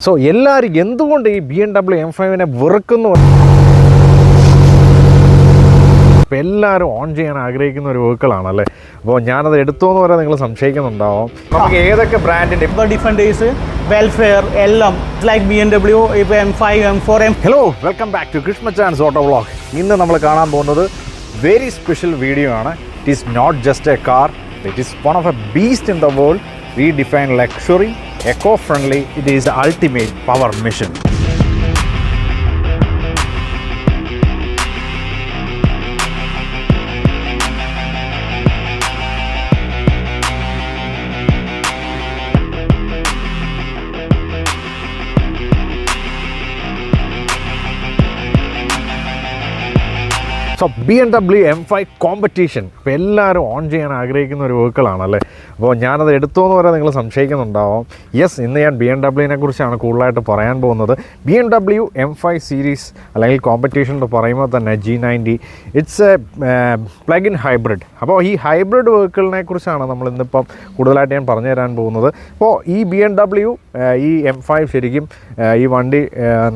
So എല്ലാവരും എന്തുകൊണ്ട് ഈ ബി എം ഡബ്ല്യു എം ഫൈവിനെ വെറുക്കുന്നു? അപ്പോൾ എല്ലാവരും ഓൺ ചെയ്യാൻ ആഗ്രഹിക്കുന്ന ഒരു വെഹിക്കിളാണല്ലേ അപ്പോൾ ഞാനത് എടുത്തോ എന്ന് പറയാൻ നിങ്ങൾ സംശയിക്കുന്നുണ്ടാവും. നമുക്ക് ഏതൊക്കെ ബ്രാൻഡിന്റെ ഇപ്പോൾ ഡിഫറെന്റ് ഡേയ്സ് വെൽഫെയർ എല്ലാം ലൈക്ക് ബി എം ഡബ്ല്യു ഇപ്പോൾ M five M four M hello welcome back to Krishna chance auto vlog ഇന്ന് നമ്മൾ കാണാൻ പോകുന്നത് വെരി സ്പെഷ്യൽ വീഡിയോ ആണ്. It is not just a car it is one of a beast in the world Redefine luxury, eco-friendly. It is the ultimate power mission. So B M W M five competition ഇപ്പോൾ എല്ലാവരും on ചെയ്യാൻ ആഗ്രഹിക്കുന്ന ഒരു വെഹിക്കിളാണല്ലേ അപ്പോൾ ഞാനത് എടുത്തു എന്ന് പറയാൻ നിങ്ങൾ സംശയിക്കുന്നുണ്ടാവും. യെസ് ഇന്ന് ഞാൻ ബി എം ഡബ്ല്യുവിനെ കുറിച്ചാണ് കൂടുതലായിട്ട് പറയാൻ പോകുന്നത്. B M W M five series അല്ലെങ്കിൽ കോമ്പറ്റീഷൻ എന്ന് പറയുമ്പോൾ തന്നെ G ninety it's a plug in hybrid അപ്പോൾ ഈ ഹൈബ്രിഡ് വെഹിക്കിളിനെ കുറിച്ചാണ് നമ്മൾ ഇന്നിപ്പം കൂടുതലായിട്ട് ഞാൻ പറഞ്ഞു തരാൻ പോകുന്നത്. അപ്പോൾ ഈ ബി എം ഡബ്ല്യു ഈ എം ഫൈവ് ശരിക്കും ഈ വണ്ടി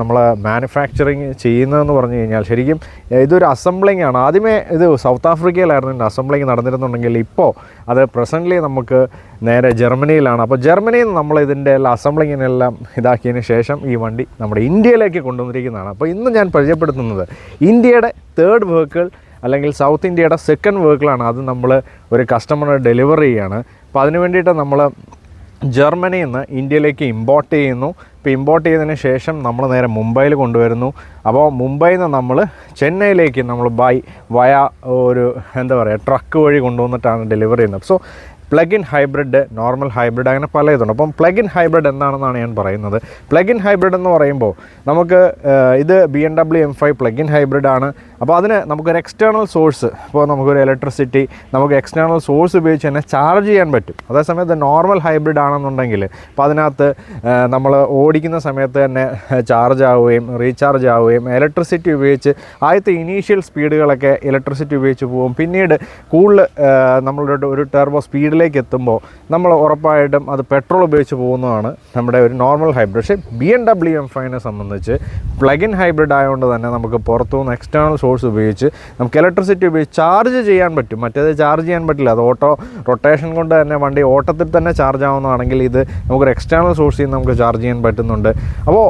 നമ്മൾ മാനുഫാക്ചറിങ് ചെയ്യുന്നതെന്ന് പറഞ്ഞു കഴിഞ്ഞാൽ ശരിക്കും ഇതൊരു ഇതൊരു അസംബ്ലിംഗ് ആണ് ആദ്യമേ ഇത് സൗത്ത് ആഫ്രിക്കയിലായിരുന്നു. അസംബ്ലിംഗ് നടന്നിരുന്നുണ്ടെങ്കിൽ ഇപ്പോൾ അത് പ്രസന്റ്ലി നമുക്ക് നേരെ ജർമ്മനിയിലാണ്. അപ്പോൾ ജർമ്മനിയിൽ നിന്ന് നമ്മൾ ഇതിന്റെ എല്ലാ അസംബ്ലിങ്ങിനെല്ലാം ഇതാക്കിയതിന് ശേഷം ഈ വണ്ടി നമ്മുടെ ഇന്ത്യയിലേക്ക് കൊണ്ടുവന്നിരിക്കുന്നതാണ്. അപ്പോൾ ഇന്ന് ഞാൻ പരിചയപ്പെടുത്തുന്നത് ഇന്ത്യയുടെ തേർഡ് വെഹിക്കിൾ അല്ലെങ്കിൽ സൗത്ത് ഇന്ത്യയുടെ സെക്കൻഡ് വെഹിക്കിളാണ് അത് നമ്മൾ ഒരു കസ്റ്റമറിന് ഡെലിവറി ചെയ്യാണ്. അപ്പോൾ അതിന് വേണ്ടിയിട്ട് നമ്മൾ ജർമ്മനിയിൽ നിന്ന് ഇന്ത്യയിലേക്ക് ഇമ്പോർട്ട് ചെയ്യുന്നു. ഇപ്പോൾ ഇമ്പോർട്ട് ചെയ്തതിന് ശേഷം നമ്മൾ നേരെ മുംബൈയിൽ കൊണ്ടുവരുന്നു. അപ്പോൾ മുംബൈയിൽ നിന്ന് നമ്മൾ ചെന്നൈയിലേക്ക് നമ്മൾ ബൈ വയ ഒരു എന്താ പറയുക ട്രക്ക് വഴി കൊണ്ടുവന്നിട്ടാണ് ഡെലിവറി ചെയ്യുന്നത്. So plug in hybrid normal hybrid അങ്ങനെ പല ഇതുണ്ട്. അപ്പം പ്ലഗ് ഇൻ ഹൈബ്രിഡ് എന്താണെന്നാണ് ഞാൻ പറയുന്നത്. പ്ലഗ് ഇൻ ഹൈബ്രിഡ് എന്ന് പറയുമ്പോൾ നമുക്ക് ഇത് B M W M five plug in hybrid ആണ്. അപ്പോൾ അതിന് നമുക്കൊരു എക്സ്റ്റേണൽ സോഴ്സ് ഇപ്പോൾ നമുക്കൊരു ഇലക്ട്രിസിറ്റി നമുക്ക് എക്സ്റ്റേണൽ സോഴ്സ് ഉപയോഗിച്ച് തന്നെ ചാർജ് ചെയ്യാൻ പറ്റും. അതേസമയത്ത് നോർമൽ ഹൈബ്രിഡ് ആണെന്നുണ്ടെങ്കിൽ അപ്പോൾ അതിനകത്ത് നമ്മൾ ഓടിക്കുന്ന സമയത്ത് തന്നെ ചാർജ് ആവുകയും റീചാർജ് ആവുകയും ഇലക്ട്രിസിറ്റി ഉപയോഗിച്ച് ആദ്യത്തെ ഇനീഷ്യൽ സ്പീഡുകളൊക്കെ ഇലക്ട്രിസിറ്റി ഉപയോഗിച്ച് പോകും. പിന്നീട് കൂടുതൽ നമ്മളുടെ ഒരു ടെർബോ സ്പീഡിലേക്ക് എത്തുമ്പോൾ നമ്മൾ ഉറപ്പായിട്ടും അത് പെട്രോൾ ഉപയോഗിച്ച് പോകുന്നതാണ് നമ്മുടെ ഒരു നോർമൽ ഹൈബ്രിഡ് പക്ഷേ ബി എം ഡബ്ല്യു എം ഫൈവിനെ സംബന്ധിച്ച് പ്ലഗിൻ ഹൈബ്രിഡ് ആയതുകൊണ്ട് തന്നെ നമുക്ക് പുറത്തുനിന്ന് എക്സ്റ്റേണൽ സോഴ്സ് ഉപയോഗിച്ച് നമുക്ക് ഇലക്ട്രിസിറ്റി ഉപയോഗിച്ച് ചാർജ് ചെയ്യാൻ പറ്റും. മറ്റേത് ചാർജ് ചെയ്യാൻ പറ്റില്ല. അത് ഓട്ടോ റൊട്ടേഷൻ കൊണ്ട് തന്നെ വണ്ടി ഓട്ടത്തിൽ തന്നെ ചാർജ് ആവുന്നതാണെങ്കിൽ ഇത് നമുക്കൊരു എക്സ്റ്റേണൽ സോഴ്സിൽ നിന്ന് നമുക്ക് ചാർജ് ചെയ്യാൻ പറ്റുന്നുണ്ട്. അപ്പോൾ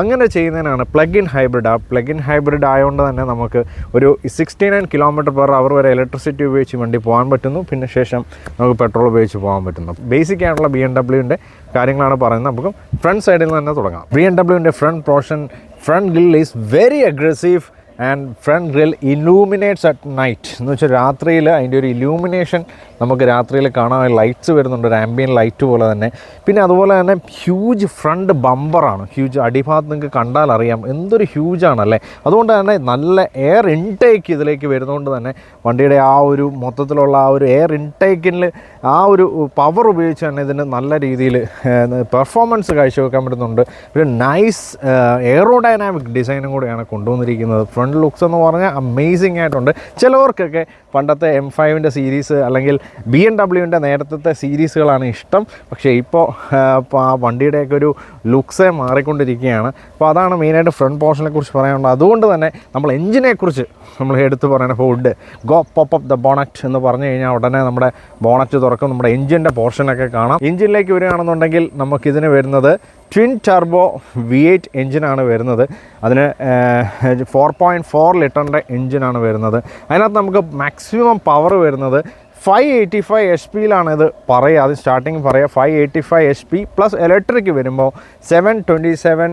അങ്ങനെ ചെയ്യുന്നതിനാണ് പ്ലഗ് ഇൻ ഹൈബ്രിഡ് ആ പ്ലഗ് ഇൻ ഹൈബ്രിഡ് ആയതുകൊണ്ട് തന്നെ നമുക്ക് ഒരു sixty nine kilometer per hour വരെ ഇലക്ട്രിസിറ്റി ഉപയോഗിച്ച് വണ്ടി പോകാൻ പറ്റുന്നു. പിന്നെ ശേഷം നമുക്ക് പെട്രോൾ ഉപയോഗിച്ച് പോകാൻ പറ്റുന്നു. ബേസിക് ആയിട്ടുള്ള ബി എം ഡബ്ല്യുവിന്റെ കാര്യങ്ങളാണ് പറയുന്നത്. നമുക്ക് ഫ്രണ്ട് സൈഡിൽ നിന്ന് തന്നെ തുടങ്ങാം. B M ഡബ്ല്യുവിന്റെ front portion front grill is very aggressive and front real illuminates at night എന്ന് വെച്ചാൽ രാത്രിയിൽ അതിന്റെ ഒരു ഇലൂമിനേഷൻ നമുക്ക് രാത്രിയിൽ കാണാൻ ലൈറ്റ്സ് വരുന്നുണ്ട് ഒരു ആംബിയൻ ലൈറ്റ് പോലെ തന്നെ. പിന്നെ അതുപോലെ തന്നെ ഹ്യൂജ് ഫ്രണ്ട് ബമ്പറാണ് ഹ്യൂജ് അടിഭാഗത്ത് നിങ്ങൾക്ക് കണ്ടാൽ അറിയാം. എന്തൊരു ഹ്യൂജ് ആണല്ലേ? അതുകൊണ്ട് തന്നെ നല്ല എയർ ഇൻടേക്ക് ഇതിലേക്ക് വരുന്നതുകൊണ്ട് തന്നെ വണ്ടിയുടെ ആ ഒരു മൊത്തത്തിലുള്ള ആ ഒരു എയർ ഇൻടേക്കിൽ ആ ഒരു പവർ ഉപയോഗിച്ച് തന്നെ ഇതിന് നല്ല രീതിയിൽ പെർഫോമൻസ് കാഴ്ചവെക്കാൻ പറ്റുന്നുണ്ട്. ഒരു നൈസ് എയറോഡൈനാമിക് ഡിസൈനും കൂടെയാണ് കൊണ്ടുവന്നിരിക്കുന്നത്. ഫ്രണ്ട് ലുക്സ് എന്ന് പറഞ്ഞാൽ അമേസിംഗ് ആയിട്ടുണ്ട്. ചിലവർക്കൊക്കെ പണ്ടത്തെ എം ഫൈവിന്റെ സീരീസ് അല്ലെങ്കിൽ ബി എം ഡബ്ല്യുവിന്റെ നേരത്തെ സീരീസുകളാണ് ഇഷ്ടം. പക്ഷേ ഇപ്പോൾ ആ വണ്ടിയുടെയൊക്കെ ഒരു ലുക്സേ മാറിക്കൊണ്ടിരിക്കുകയാണ്. അപ്പോൾ അതാണ് മെയിനായിട്ട് ഫ്രണ്ട് പോർഷനെ കുറിച്ച് പറയാനുള്ളത്. അതുകൊണ്ട് തന്നെ നമ്മൾ എഞ്ചിനെക്കുറിച്ച് നമ്മൾ എടുത്തു പറയുന്ന food go pop up the bonnet എന്ന് പറഞ്ഞു കഴിഞ്ഞാൽ ഉടനെ നമ്മുടെ ബോണറ്റ് തുറക്കും. നമ്മുടെ എഞ്ചിന്റെ പോർഷനൊക്കെ കാണാം. എഞ്ചിനിലേക്ക് വരികയാണെന്നുണ്ടെങ്കിൽ നമുക്കിതിന് വരുന്നത് ട്വിൻ ടർബോ വി എയ്റ്റ് എഞ്ചിനാണ് വരുന്നത്. അതിന് ഫോർ പോയിന്റ് ഫോർ ലിറ്ററിന്റെ എഞ്ചിനാണ് വരുന്നത്. അതിനകത്ത് നമുക്ക് മാക്സിമം പവർ വരുന്നത് ഫൈവ് എയ്റ്റി ഫൈവ് എച്ച് പിയിലാണ് ഇത് പറയുക. അത് സ്റ്റാർട്ടിങ് പറയുക five eighty five H P plus electric വരുമ്പോൾ സെവൻ ട്വന്റി സെവൻ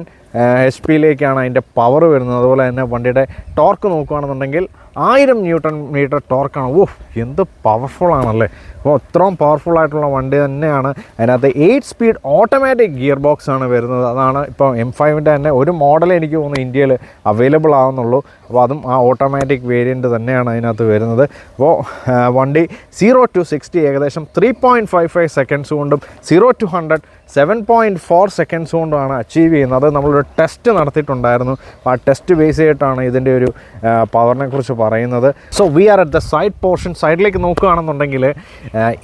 എച്ച് പിയിലേക്കാണ് അതിന്റെ പവർ വരുന്നത്. അതുപോലെ തന്നെ വണ്ടിയുടെ ടോർക്ക് നോക്കുകയാണെന്നുണ്ടെങ്കിൽ ആയിരം ന്യൂട്ടൺ മീറ്റർ ടോർക്കാണ്. ഓ എന്ത് പവർഫുൾ ആണല്ലേ. അപ്പോൾ അത്രയും പവർഫുൾ ആയിട്ടുള്ള വണ്ടി തന്നെയാണ്. അതിനകത്ത് eight speed automatic gear box ആണ് വരുന്നത്. അതാണ് ഇപ്പോൾ എം ഫൈവിന്റെ തന്നെ ഒരു മോഡൽ എനിക്ക് തോന്നുന്നു ഇന്ത്യയിൽ അവൈലബിൾ ആവുന്നുള്ളൂ. അപ്പോൾ അതും ആ ഓട്ടോമാറ്റിക് വേരിയന്റ് തന്നെയാണ് അതിനകത്ത് വരുന്നത്. അപ്പോൾ വണ്ടി സീറോ ടു സിക്സ്റ്റി ഏകദേശം three point five five seconds കൊണ്ടും zero to hundred seven point four seconds കൊണ്ടാണ് അച്ചീവ് ചെയ്യുന്നത്. നമ്മളൊരു ടെസ്റ്റ് നടത്തിയിട്ടുണ്ടായിരുന്നു. ആ ടെസ്റ്റ് ബേസ് ചെയ്തിട്ടാണ് ഇതിന്റെ ഒരു പവറിനെ കുറിച്ച് പറയുന്നത്. So we are at the side portion സൈഡിലേക്ക് നോക്കുകയാണെന്നുണ്ടെങ്കിൽ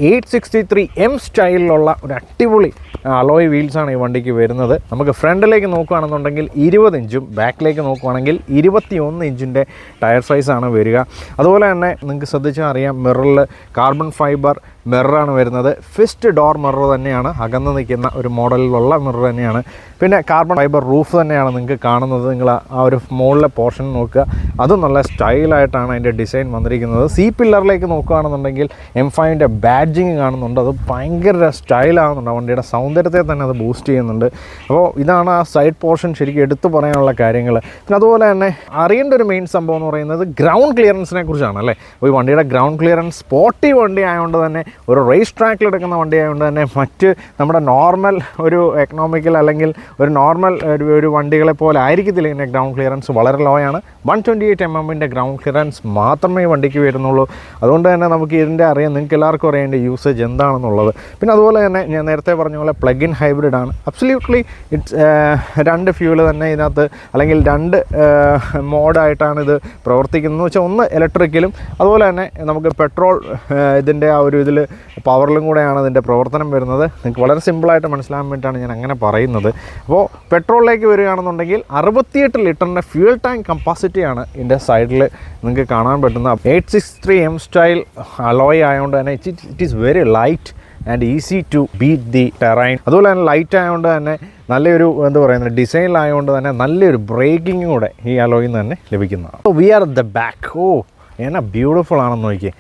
എയ്റ്റ് സിക്സ്റ്റി ത്രീ എം സ്റ്റൈലിലുള്ള ഒരു അടിപൊളി അലോയ് വീൽസാണ് ഈ വണ്ടിക്ക് വരുന്നത്. നമുക്ക് ഫ്രണ്ടിലേക്ക് നോക്കുകയാണെന്നുണ്ടെങ്കിൽ ഇരുപത് ഇഞ്ചും ബാക്കിലേക്ക് നോക്കുകയാണെങ്കിൽ ഇരുപത്തി ഒന്ന് ഇഞ്ചിന്റെ ടയർ സൈസാണ് വരിക. അതുപോലെ തന്നെ നിങ്ങൾക്ക് ശ്രദ്ധിച്ചാൽ അറിയാം മിററിൽ കാർബൺ ഫൈബർ മിററാണ് വരുന്നത്. ഫിസ്റ്റ് ഡോർ മിറർ തന്നെയാണ്. അകന്ന് നിൽക്കുന്ന ഒരു മോഡലിലുള്ള മിറർ തന്നെയാണ്. പിന്നെ കാർബൺ ഫൈബർ റൂഫ് തന്നെയാണ് നിങ്ങൾക്ക് കാണുന്നത്. നിങ്ങൾ ആ ഒരു മുകളിലെ പോർഷൻ നോക്കുക. അതും നല്ല സ്റ്റൈലായിട്ടാണ് അതിന്റെ ഡിസൈൻ വന്നിരിക്കുന്നത്. സി പില്ലറിലേക്ക് നോക്കുകയാണെന്നുണ്ടെങ്കിൽ എം ഫൈവിന്റെ ബാഡ്ജിങ് കാണുന്നുണ്ട്. അത് ഭയങ്കര സ്റ്റൈലാകുന്നുണ്ട് വണ്ടിയുടെ സൗന്ദര്യത്തെ തന്നെ അത് ബൂസ്റ്റ് ചെയ്യുന്നുണ്ട്. അപ്പോൾ ഇതാണ് ആ സൈഡ് പോർഷൻ ശരിക്കും എടുത്തു പറയാനുള്ള കാര്യങ്ങൾ. പിന്നെ അതുപോലെ തന്നെ അറിയേണ്ട ഒരു മെയിൻ സംഭവം എന്ന് പറയുന്നത് ഗ്രൗണ്ട് ക്ലിയറൻസിനെ കുറിച്ചാണ് അല്ലേ? ഈ വണ്ടിയുടെ ഗ്രൗണ്ട് ക്ലിയറൻസ് സ്പോർട്ടി വണ്ടി ആയതുകൊണ്ട് തന്നെ ഒരു റേസ് ട്രാക്കിൽ എടുക്കുന്ന വണ്ടി ആയതുകൊണ്ട് തന്നെ മറ്റ് നമ്മുടെ നോർമൽ ഒരു എക്കണോമിക്കൽ അല്ലെങ്കിൽ ഒരു നോർമൽ ഒരു വണ്ടികളെ പോലെ ആയിരിക്കത്തില്ല ഇതിന്റെ ഗ്രൗണ്ട് ക്ലിയറൻസ് വളരെ ലോ ആണ്. വൺ ട്വന്റി എയ്റ്റ് എം എമ്മിന്റെ ഗ്രൗണ്ട് ക്ലിയറൻസ് മാത്രമേ വണ്ടിക്ക് വരുന്നുള്ളൂ. അതുകൊണ്ട് തന്നെ നമുക്ക് ഇതിന്റെ അറിയാം നിങ്ങൾക്ക് എല്ലാവർക്കും അറിയാം ഇതിന്റെ യൂസേജ് എന്താണെന്നുള്ളത്. പിന്നെ അതുപോലെ തന്നെ ഞാൻ നേരത്തെ പറഞ്ഞ പോലെ പ്ലഗ് ഇൻ ഹൈബ്രിഡ് ആണ് അബ്സല്യൂട്ട്ലി ഇറ്റ്സ് രണ്ട് ഫ്യൂൽ തന്നെ ഇതിനകത്ത് അല്ലെങ്കിൽ രണ്ട് മോഡായിട്ടാണ് ഇത് പ്രവർത്തിക്കുന്നത്. എന്ന് വെച്ചാൽ ഒന്ന് ഇലക്ട്രിക്കലും അതുപോലെ തന്നെ നമുക്ക് പെട്രോൾ ഇതിന്റെ ആ ഒരു ഇതിൽ പവറിലും കൂടെയാണ് ഇതിന്റെ പ്രവർത്തനം വരുന്നത്. നിങ്ങൾക്ക് വളരെ സിമ്പിളായിട്ട് മനസ്സിലാകാൻ വേണ്ടിയിട്ടാണ് ഞാൻ അങ്ങനെ പറയുന്നത്. അപ്പോൾ പെട്രോളിലേക്ക് വരികയാണെന്നുണ്ടെങ്കിൽ അറുപത്തിയെട്ട് ലിറ്ററിന്റെ ഫ്യൂൽ ടാങ്ക് കപ്പാസിറ്റിയാണ് ഇതിന്റെ സൈഡിൽ നിങ്ങൾക്ക് കാണാൻ പറ്റുന്നത്. Eight six three M style alloy ആയതുകൊണ്ട് തന്നെ it it is very light and easy to beat the terrain അതുപോലെ തന്നെ ലൈറ്റ് ആയതുകൊണ്ട് തന്നെ നല്ലൊരു എന്താ പറയുന്നത് ഡിസൈനിലായതുകൊണ്ട് തന്നെ നല്ലൊരു ബ്രേക്കിംഗ് കൂടെ ഈ അലോയിൽ നിന്ന് തന്നെ ലഭിക്കുന്നതാണ്. വി ആർ ദ ബാക്ക് ഓ എന്നാ ബ്യൂട്ടിഫുൾ ആണെന്ന് നോക്കിയേ.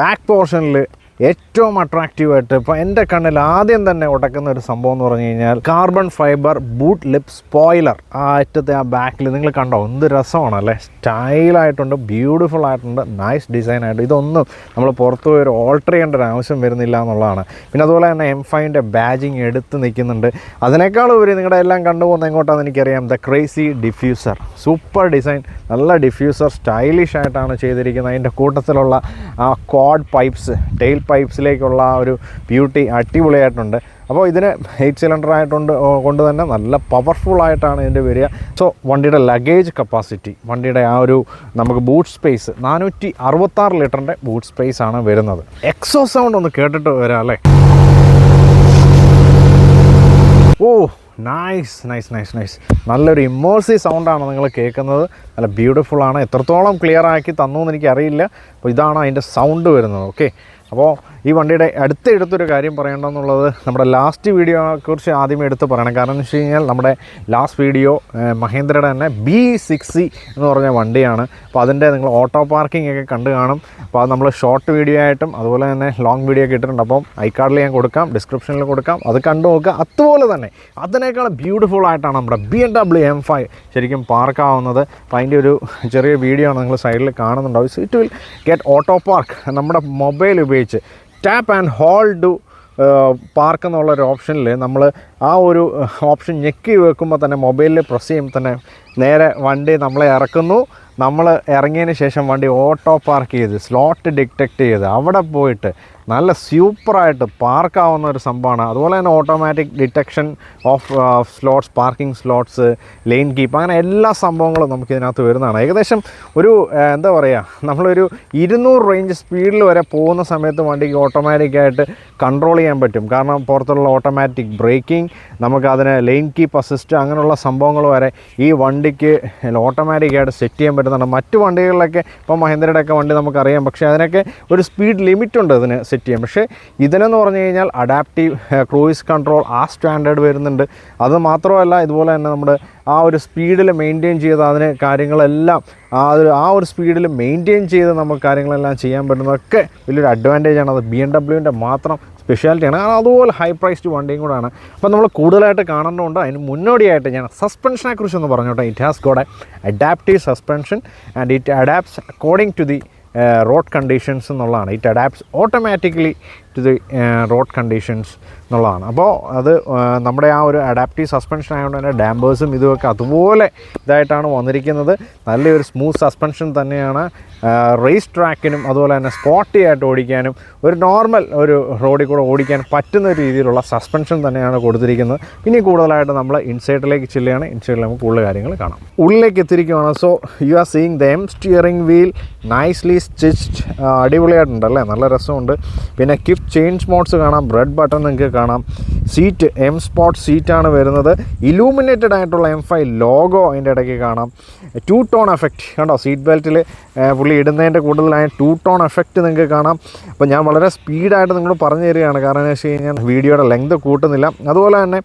ബാക്ക് പോർഷനിൽ ഏറ്റവും അട്രാക്റ്റീവായിട്ട് ഇപ്പോൾ എന്റെ കണ്ണിൽ ആദ്യം തന്നെ ഉടക്കുന്ന ഒരു സംഭവം എന്ന് പറഞ്ഞു കഴിഞ്ഞാൽ carbon fibre boot lip spoiler ആ അറ്റത്തെ ആ ബാക്കിൽ നിങ്ങൾ കണ്ടോ? എന്ത് രസമാണ് അല്ലേ സ്റ്റൈലായിട്ടുണ്ട് ബ്യൂട്ടിഫുൾ ആയിട്ടുണ്ട് നൈസ് ഡിസൈൻ ആയിട്ട്. ഇതൊന്നും നമ്മൾ പുറത്ത് പോയി ഒരു ഓൾട്ടർ ചെയ്യേണ്ട ഒരു ആവശ്യം വരുന്നില്ല എന്നുള്ളതാണ്. പിന്നെ അതുപോലെ തന്നെ എം ഫൈവിന്റെ ബാജിങ് എടുത്ത് നിൽക്കുന്നുണ്ട്. അതിനേക്കാൾ ഉപരി നിങ്ങളുടെ എല്ലാം കണ്ടുപോകുന്ന എങ്ങോട്ടാണെന്ന് എനിക്കറിയാം. The crazy diffuser super design നല്ല ഡിഫ്യൂസർ സ്റ്റൈലിഷ് ആയിട്ടാണ് ചെയ്തിരിക്കുന്നത്. അതിന്റെ കൂട്ടത്തിലുള്ള ആ കോഡ് പൈപ്സ് ടെയിൽ പൈപ്സിലേക്കുള്ള ആ ഒരു ബ്യൂട്ടി അടിപൊളിയായിട്ടുണ്ട്. അപ്പോൾ ഇതിന് എയ്റ്റ് സിലിണ്ടർ ആയിട്ടുണ്ട് കൊണ്ട് തന്നെ നല്ല പവർഫുൾ ആയിട്ടാണ് ഇതിന്റെ വരിക. സോ വണ്ടിയുടെ ലഗേജ് കപ്പാസിറ്റി വണ്ടിയുടെ ആ ഒരു നമുക്ക് ബൂട്ട് സ്പേസ് നാനൂറ്റി അറുപത്താറ് ലിറ്ററിന്റെ ബൂട്ട് സ്പേസ് ആണ് വരുന്നത്. എക്സോ സൗണ്ട് ഒന്ന് കേട്ടിട്ട് വരാം അല്ലേ? ഓ നൈസ് നൈസ് നൈസ് നൈസ് നല്ലൊരു ഇമ്മേഴ്സീവ് സൗണ്ടാണ് നിങ്ങൾ കേൾക്കുന്നത്. നല്ല ബ്യൂട്ടിഫുൾ ആണ്. എത്രത്തോളം ക്ലിയർ ആക്കി തന്നു എന്ന് എനിക്കറിയില്ല. അപ്പോൾ ഇതാണ് അതിന്റെ സൗണ്ട് വരുന്നത് ഓക്കെ അപ്പോൾ ഈ വണ്ടിയുടെ അടുത്ത എടുത്തൊരു കാര്യം പറയേണ്ടതെന്നുള്ളത് നമ്മുടെ ലാസ്റ്റ് വീഡിയോയെക്കുറിച്ച് ആദ്യം എടുത്ത് പറയണം. കാരണം എന്ന് വെച്ച് കഴിഞ്ഞാൽ നമ്മുടെ ലാസ്റ്റ് വീഡിയോ മഹേന്ദ്രയുടെ തന്നെ ബി സിക്സ് സി എന്ന് പറഞ്ഞ വണ്ടിയാണ്. അപ്പോൾ അതിന്റെ നിങ്ങൾ ഓട്ടോ പാർക്കിംഗ് ഒക്കെ കണ്ടു കാണും. അപ്പോൾ അത് നമ്മൾ ഷോർട്ട് വീഡിയോ ആയിട്ടും അതുപോലെ തന്നെ ലോങ് വീഡിയോ ഒക്കെ ഇട്ടിട്ടുണ്ട്. അപ്പം ഐ കാർഡിൽ ഞാൻ കൊടുക്കാം ഡിസ്ക്രിപ്ഷനിൽ കൊടുക്കാം. അത് കണ്ടു നോക്കുക. അതുപോലെ തന്നെ അതിനേക്കാൾ ബ്യൂട്ടിഫുൾ ആയിട്ടാണ് നമ്മുടെ B M W M five ശരിക്കും പാർക്കാവുന്നത് അപ്പോൾ അതിന്റെ ഒരു ചെറിയ വീഡിയോ ആണ് നിങ്ങൾ സൈഡിൽ കാണുന്നുണ്ടാവും. It will get auto park നമ്മുടെ മൊബൈൽ ഉപയോഗിച്ച് ടാപ്പ് ആൻഡ് ഹോൾഡ് പാർക്ക് എന്നുള്ള ഒരു ഓപ്ഷനിൽ നമ്മൾ ആ ഒരു ഓപ്ഷൻ ഞെക്കി വെക്കുമ്പോൾ തന്നെ മൊബൈലിൽ പ്രസ് ചെയ്യുമ്പോൾ തന്നെ നേരെ വണ്ടി നമ്മളെ ഇറക്കുന്നു. നമ്മൾ ഇറങ്ങിയതിന് ശേഷം വണ്ടി ഓട്ടോ പാർക്ക് ചെയ്ത് സ്ലോട്ട് ഡിറ്റക്ട് ചെയ്ത് അവിടെ പോയിട്ട് നല്ല സൂപ്പറായിട്ട് പാർക്കാവുന്ന ഒരു സംഭവമാണ്. അതുപോലെ തന്നെ automatic detection of slots parking slots lane keep അങ്ങനെ എല്ലാ സംഭവങ്ങളും നമുക്ക് ഇതിനകത്ത് വരുന്നതാണ്. ഏകദേശം ഒരു എന്താ പറയുക നമ്മളൊരു ഇരുന്നൂറ് റേഞ്ച് സ്പീഡിൽ വരെ പോകുന്ന സമയത്ത് വണ്ടിക്ക് ഓട്ടോമാറ്റിക്കായിട്ട് കൺട്രോൾ ചെയ്യാൻ പറ്റും. കാരണം പുറത്തുള്ള ഓട്ടോമാറ്റിക് ബ്രേക്കിംഗ് നമുക്ക് അതിന് ലെയിൻ കീപ്പ് അസിസ്റ്റ് അങ്ങനെയുള്ള സംഭവങ്ങൾ വരെ ഈ വണ്ടിക്ക് ഓട്ടോമാറ്റിക്കായിട്ട് സെറ്റ് ചെയ്യാൻ പറ്റുന്നുണ്ട് മറ്റു വണ്ടികളിലൊക്കെ ഇപ്പോൾ മഹേന്ദ്രയുടെ ഒക്കെ വണ്ടി നമുക്കറിയാം. പക്ഷേ അതിനൊക്കെ ഒരു സ്പീഡ് ലിമിറ്റ് ഉണ്ട് അതിന് സെറ്റ് ചെയ്യാൻ. പക്ഷേ ഇതിനെന്ന് പറഞ്ഞു കഴിഞ്ഞാൽ അഡാപ്റ്റീവ് ക്രൂയിസ് കൺട്രോൾ ആ സ്റ്റാൻഡേർഡ് വരുന്നുണ്ട്. അത് മാത്രമല്ല ഇതുപോലെ തന്നെ നമ്മുടെ ആ ഒരു സ്പീഡിൽ മെയിന്റെയിൻ ചെയ്ത് അതിന് കാര്യങ്ങളെല്ലാം ആ ഒരു ആ ഒരു സ്പീഡിൽ മെയിന്റെയിൻ ചെയ്ത് നമുക്ക് കാര്യങ്ങളെല്ലാം ചെയ്യാൻ പറ്റുന്നതൊക്കെ വലിയൊരു അഡ്വാന്റേജ് ആണ്. അത് ബി എം ഡബ്ല്യുവിന്റെ മാത്രം സ്പെഷ്യാലിറ്റിയാണ്. കാരണം അതുപോലെ ഹൈ പ്രൈസ്ഡ് വണ്ടിയും കൂടാണ്. അപ്പോൾ നമ്മൾ കൂടുതലായിട്ട് കാണേണ്ടതുകൊണ്ട് അതിന് മുന്നോടിയായിട്ട് ഞാൻ സസ്പെൻഷനെ കുറിച്ചൊന്ന് പറഞ്ഞോട്ടെ it has got adaptive suspension and it adapts according to the road conditions എന്നുള്ളതാണ്. It adapts automatically to the road conditions എന്നുള്ളതാണ്. അപ്പോൾ അത് നമ്മുടെ ആ ഒരു അഡാപ്റ്റീവ് സസ്പെൻഷൻ ആയതുകൊണ്ട് തന്നെ ഡാമ്പേഴ്സും ഇതുമൊക്കെ അതുപോലെ ഇതായിട്ടാണ് വന്നിരിക്കുന്നത്. നല്ലൊരു സ്മൂത്ത് സസ്പെൻഷൻ തന്നെയാണ്. റേസ് ട്രാക്കിനും അതുപോലെ തന്നെ സ്പോട്ടി ആയിട്ട് ഓടിക്കാനും ഒരു നോർമൽ ഒരു റോഡിൽ കൂടെ ഓടിക്കാൻ പറ്റുന്ന രീതിയിലുള്ള സസ്പെൻഷൻ തന്നെയാണ് കൊടുത്തിരിക്കുന്നത്. പിന്നെ കൂടുതലായിട്ട് നമ്മൾ ഇൻസൈഡിലേക്ക് ചെല്ലുകയാണ്. ഇൻസൈഡിൽ നമുക്ക് കൂടുതൽ കാര്യങ്ങൾ കാണാം. ഉള്ളിലേക്ക് എത്തിയിരിക്കുകയാണ് so you are seeing the M steering wheel nicely stitched അടിപൊളിയായിട്ടുണ്ട് അല്ലേ? നല്ല രസമുണ്ട്. പിന്നെ കിഫ് ചേഞ്ച് മോഡ്സ് കാണാം ബ്രെഡ് ബട്ടൺ നിങ്ങൾക്ക് കാണാം. സീറ്റ് എം സ്പോട്ട് സീറ്റാണ് വരുന്നത്. ഇലൂമിനേറ്റഡ് ആയിട്ടുള്ള എം ഫൈവ് ലോഗോ അതിന്റെ ഇടയ്ക്ക് കാണാം. ടു ടോൺ എഫക്റ്റ് കണ്ടോ സീറ്റ് ബെൽറ്റിൽ പുള്ളി ഇടുന്നതിന്റെ കൂടുതലായ ടു ടോൺ എഫക്റ്റ് നിങ്ങൾക്ക് കാണാം. അപ്പോൾ ഞാൻ വളരെ സ്പീഡായിട്ട് നിങ്ങൾ പറഞ്ഞു തരികയാണ്. കാരണം എന്ന് വെച്ച് കഴിഞ്ഞാൽ വീഡിയോയുടെ ലെങ്ത് കൂട്ടുന്നില്ല. അതുപോലെ തന്നെ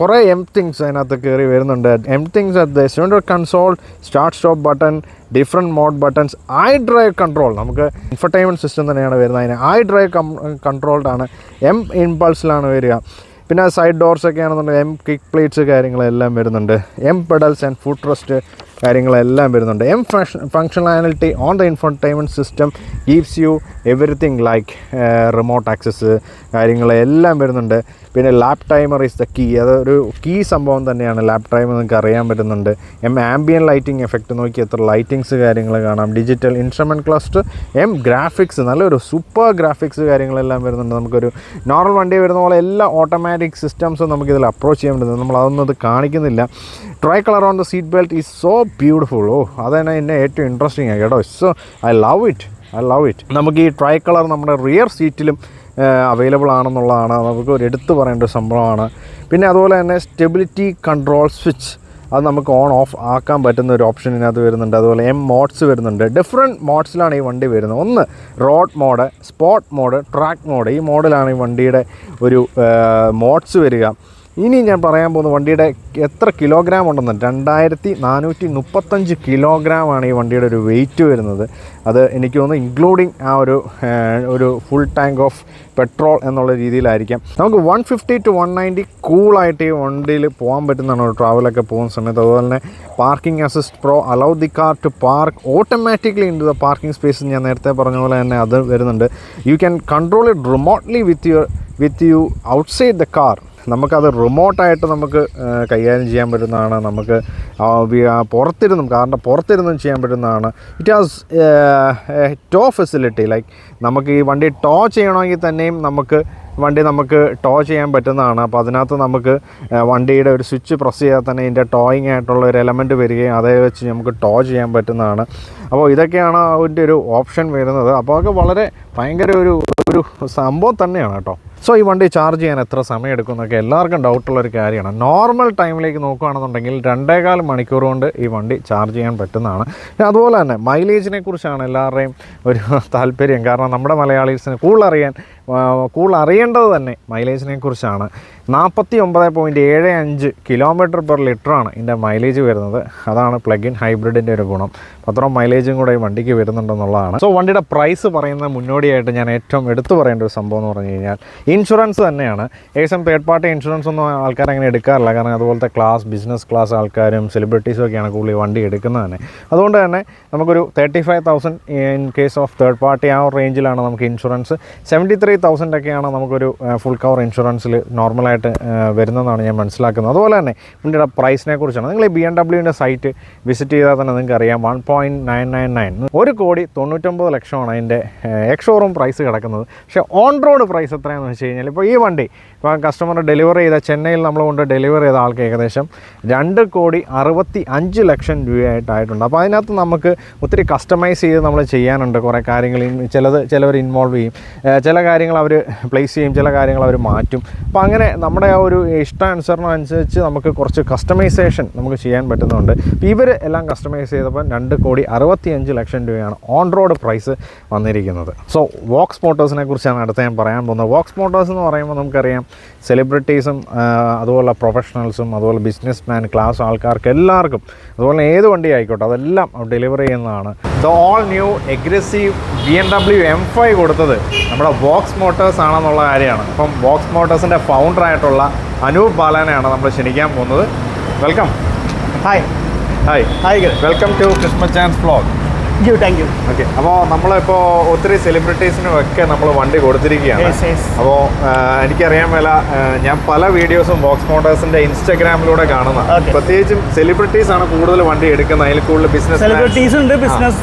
കുറേ എം തിങ്സ് അതിനകത്ത് കയറി വരുന്നുണ്ട്. M things at the cylinder console start stop button different mode buttons iDrive control നമുക്ക് ഇൻഫർടൈൻമെന്റ് സിസ്റ്റം തന്നെയാണ് വരുന്നത് അതിന്. ഐ ഡ്രൈവ് കൺട്രോൾഡ് ആണ്. എം ഇമ്പൾസിലാണ് വരിക. പിന്നെ സൈഡ് ഡോർസ് ഒക്കെ ആണെന്നുണ്ടെങ്കിൽ എം കിക്ക് പ്ലേറ്റ്സ് കാര്യങ്ങളെല്ലാം വരുന്നുണ്ട്. M pedals and foot rest കാര്യങ്ങളെല്ലാം വരുന്നുണ്ട്. M functionality on the infotainment system gives you everything like remote access കാര്യങ്ങളെല്ലാം വരുന്നുണ്ട്. പിന്നെ lap timer is the key അതൊരു കീ സംഭവം തന്നെയാണ്. ലാപ് ടൈമർ നിങ്ങൾക്ക് അറിയാൻ പറ്റുന്നുണ്ട്. എം ആംബിയൻ ലൈറ്റിംഗ് എഫക്റ്റ് നോക്കി എത്ര ലൈറ്റിങ്സ് കാര്യങ്ങൾ കാണാം. Digital instrument cluster M graphics നല്ലൊരു സൂപ്പർ ഗ്രാഫിക്സ് കാര്യങ്ങളെല്ലാം വരുന്നുണ്ട്. നമുക്കൊരു നോർമൽ വണ്ടി വരുന്ന പോലെ എല്ലാ ഓട്ടോമാറ്റിക് സിസ്റ്റംസും നമുക്കിതിൽ അപ്രോച്ച് ചെയ്യാൻ പറ്റുന്നത് നമ്മൾ അതൊന്നും അത് കാണിക്കുന്നില്ല. Tri colour on the seat belt is so beautiful oh അതാണ് എന്നെ ഏറ്റവും ഇൻട്രസ്റ്റിംഗ് ആയി കേട്ടോ. So I love it I love it നമുക്ക് ഈ ട്രൈ കളർ നമ്മുടെ റിയർ സീറ്റിലും അവൈലബിൾ ആണെന്നുള്ളതാണ്. നമുക്ക് ഒരു എടുത്തു പറയേണ്ട ഒരു സംഭവമാണ്. പിന്നെ അതുപോലെ തന്നെ സ്റ്റെബിലിറ്റി കൺട്രോൾ സ്വിച്ച് അത് നമുക്ക് ഓൺ ഓഫ് ആക്കാൻ പറ്റുന്ന ഒരു ഓപ്ഷൻ ഇതിനകത്ത് വരുന്നുണ്ട്. അതുപോലെ എം മോഡ്സ് വരുന്നുണ്ട്. ഡിഫറെന്റ് മോഡ്സിലാണ് ഈ വണ്ടി വരുന്നത്. ഒന്ന് road mode sport mode track mode ഈ മോഡലാണ് ഈ വണ്ടിയുടെ ഒരു മോഡ്സ് വരിക. ഇനി ഞാൻ പറയാൻ പോകുന്ന വണ്ടിയുടെ എത്ര കിലോഗ്രാം ഉണ്ടെന്ന് രണ്ടായിരത്തി നാനൂറ്റി മുപ്പത്തഞ്ച് കിലോഗ്രാമാണ് ഈ വണ്ടിയുടെ ഒരു വെയിറ്റ് വരുന്നത്. അത് എനിക്ക് തോന്നുന്നു ഇൻക്ലൂഡിങ് ആ ഒരു ഒരു ഫുൾ ടാങ്ക് ഓഫ് പെട്രോൾ എന്നുള്ള രീതിയിലായിരിക്കാം. നമുക്ക് one fifty to one ninety കൂളായിട്ട് ഈ വണ്ടിയിൽ പോകാൻ പറ്റുന്നതാണ്. ട്രാവലൊക്കെ പോകുന്ന സമയത്ത്. അതുപോലെ തന്നെ parking assist pro allow the car to park automatically in the parking space ഞാൻ നേരത്തെ പറഞ്ഞ പോലെ തന്നെ അത് വരുന്നുണ്ട്. You can control it remotely with your with you outside the car നമുക്കത് റിമോട്ടായിട്ട് നമുക്ക് കൈകാര്യം ചെയ്യാൻ പറ്റുന്നതാണ്. നമുക്ക് പുറത്തിരുന്നും കാറിന്റെ പുറത്തിരുന്നും ചെയ്യാൻ പറ്റുന്നതാണ്. It has tow facility like നമുക്ക് ഈ വണ്ടി ടോ ചെയ്യണമെങ്കിൽ തന്നെയും നമുക്ക് വണ്ടി നമുക്ക് ടോ ചെയ്യാൻ പറ്റുന്നതാണ്. അപ്പോൾ അതിനകത്ത് നമുക്ക് വണ്ടിയുടെ ഒരു സ്വിച്ച് പ്രസ് ചെയ്താൽ തന്നെ ഇതിന്റെ ടോയിങ് ആയിട്ടുള്ള ഒരു എലമെന്റ് വരികയും അതേ വെച്ച് നമുക്ക് ടോ ചെയ്യാൻ പറ്റുന്നതാണ്. അപ്പോൾ ഇതൊക്കെയാണ് അതിന്റെ ഒരു ഓപ്ഷൻ വരുന്നത്. അപ്പോൾ അതൊക്കെ വളരെ ഭയങ്കര ഒരു ഒരു സംഭവം തന്നെയാണ് കേട്ടോ. സോ ഈ വണ്ടി ചാർജ് ചെയ്യാൻ എത്ര സമയം എടുക്കും എന്നൊക്കെ എല്ലാവർക്കും ഡൗട്ടുള്ള ഒരു കാര്യമാണ്. നോർമൽ ടൈമിലേക്ക് നോക്കുകയാണെന്നുണ്ടെങ്കിൽ രണ്ടേകാൽ മണിക്കൂർ കൊണ്ട് ഈ വണ്ടി ചാർജ് ചെയ്യാൻ പറ്റുന്നതാണ്. അതുപോലെ തന്നെ മൈലേജിനെ കുറിച്ചാണ് എല്ലാവരുടെയും ഒരു താല്പര്യം. കാരണം നമ്മുടെ മലയാളീസിന് കൂൾ അറിയാൻ കൂൾ തന്നെ മൈലേജിനെ കുറിച്ചാണ്. നാൽപ്പത്തി ഒമ്പത് പോയിന്റ് ഏഴ് അഞ്ച് കിലോമീറ്റർ പെർ ലിറ്ററാണ് ഇതിന്റെ മൈലേജ് വരുന്നത്. അതാണ് പ്ലഗ് ഇൻ ഹൈബ്രിഡിന്റെ ഒരു ഗുണം. അത്രയും മൈലേജും കൂടെ ഈ വണ്ടിക്ക് വരുന്നുണ്ടെന്നുള്ളതാണ്. സോ വണ്ടിയുടെ പ്രൈസ് പറയുന്ന മുന്നോടിയായിട്ട് ഞാൻ ഏറ്റവും എടുത്തു പറയേണ്ട ഒരു സംഭവം എന്ന് പറഞ്ഞു കഴിഞ്ഞാൽ ഇൻഷുറൻസ് തന്നെയാണ്. ഏകദേശം തേർഡ് പാർട്ടി ഇൻഷുറൻസ് ഒന്നും ആൾക്കാർ അങ്ങനെ എടുക്കാറില്ല. കാരണം അതുപോലത്തെ ക്ലാസ് ബിസിനസ് ക്ലാസ് ആൾക്കാരും സെലിബ്രിറ്റീസും ഒക്കെയാണ് കൂടുതൽ വണ്ടി എടുക്കുന്നത് തന്നെ. അതുകൊണ്ട് തന്നെ നമുക്കൊരു thirty five thousand in case of third party ആ റേഞ്ചിലാണ് നമുക്ക് ഇൻഷുറൻസ് സെവന്റി ത്രീ തൗസൻഡ് ഒക്കെയാണ് നമുക്കൊരു ഫുൾ കവർ ഇൻഷുറൻസിൽ നോർമലായിട്ട് വരുന്നതെന്നാണ് ഞാൻ മനസ്സിലാക്കുന്നത്. അതുപോലെ തന്നെ വണ്ടിയുടെ പ്രൈസിനെ കുറിച്ചാണ്. നിങ്ങൾ ഈ ബി എം ഡബ്ല്യുവിന്റെ സൈറ്റ് വിസിറ്റ് ചെയ്താൽ തന്നെ നിങ്ങൾക്ക് അറിയാം. One point nine nine nine ഒരു കോടി തൊണ്ണൂറ്റൊമ്പത് ലക്ഷമാണ് അതിന്റെ എക്സ് ഷോറൂം പ്രൈസ് കിടക്കുന്നത്. പക്ഷേ ഓൺ റോഡ് പ്രൈസ് എത്രയാണെന്ന് വെച്ച് കഴിഞ്ഞാൽ ഇപ്പോൾ ഈ വണ്ടി ഇപ്പോൾ കസ്റ്റമർ ഡെലിവറി ചെയ്ത ചെന്നൈയിൽ നമ്മൾ കൊണ്ട് ഡെലിവറി ചെയ്ത ആൾക്ക് ഏകദേശം രണ്ട് കോടി അറുപത്തി അഞ്ച് ലക്ഷം രൂപയായിട്ടായിട്ടുണ്ട്. അപ്പോൾ അതിനകത്ത് നമുക്ക് ഒത്തിരി കസ്റ്റമൈസ് ചെയ്ത് നമ്മൾ ചെയ്യാനുണ്ട് കുറേ കാര്യങ്ങൾ. ചിലത് ചിലവർ ഇൻവോൾവ് ചെയ്യും. ചില കാര്യങ്ങൾ അവർ പ്ലേസ് ചെയ്യും ചില കാര്യങ്ങൾ അവർ മാറ്റും. അപ്പോൾ അങ്ങനെ നമ്മുടെ ആ ഒരു ഇഷ്ടാനുസരണം അനുസരിച്ച് നമുക്ക് കുറച്ച് കസ്റ്റമൈസേഷൻ നമുക്ക് ചെയ്യാൻ പറ്റുന്നുണ്ട്. അപ്പോൾ ഇവർ എല്ലാം കസ്റ്റമൈസ് ചെയ്തപ്പോൾ രണ്ട് കോടി അറുപത്തി അഞ്ച് ലക്ഷം രൂപയാണ് ഓൺ റോഡ് പ്രൈസ് വന്നിരിക്കുന്നത്. സോ വോക്സ് മോട്ടോഴ്സിനെ കുറിച്ചാണ് അടുത്ത ഞാൻ പറയാൻ പോകുന്നത്. വോക്സ് മോട്ടോഴ്സ് എന്ന് പറയുമ്പോൾ നമുക്കറിയാം സെലിബ്രിറ്റീസും അതുപോലെ പ്രൊഫഷണൽസും അതുപോലെ ബിസിനസ് മാൻ ക്ലാസ് ആൾക്കാർക്ക് എല്ലാവർക്കും അതുപോലെ ഏത് വണ്ടി ആയിക്കോട്ടെ അതെല്ലാം ഡെലിവറി ചെയ്യുന്നതാണ്. The all new aggressive B M W M five കൊടുത്തത് നമ്മുടെ വോക്സ് മോട്ടേഴ്സ് ആണെന്നുള്ള കാര്യമാണ്. അപ്പം ബോക്സ് മോട്ടേഴ്സിന്റെ ഫൗണ്ടറായിട്ടുള്ള അനൂപ് ബാലാനെയാണ് നമ്മൾ ക്ഷണിക്കാൻ പോകുന്നത്. Welcome hi hi hi welcome to Christmas chance vlog you thank you okay അപ്പോൾ നമ്മളിപ്പോൾ ഒത്തിരി സെലിബ്രിറ്റീസിനും ഒക്കെ നമ്മൾ വണ്ടി കൊടുത്തിരിക്കുകയാണ്. അപ്പോൾ എനിക്കറിയാൻ മേല ഞാൻ പല വീഡിയോസും ബോക്സ് മോട്ടേഴ്സിന്റെ ഇൻസ്റ്റാഗ്രാമിലൂടെ കാണുന്ന. പ്രത്യേകിച്ചും സെലിബ്രിറ്റീസ് ആണ് കൂടുതൽ വണ്ടി എടുക്കുന്നത്. അതിൽ കൂടുതൽ ബിസിനസ് സെലിബ്രിറ്റീസ് ഉണ്ട് ബിസിനസ്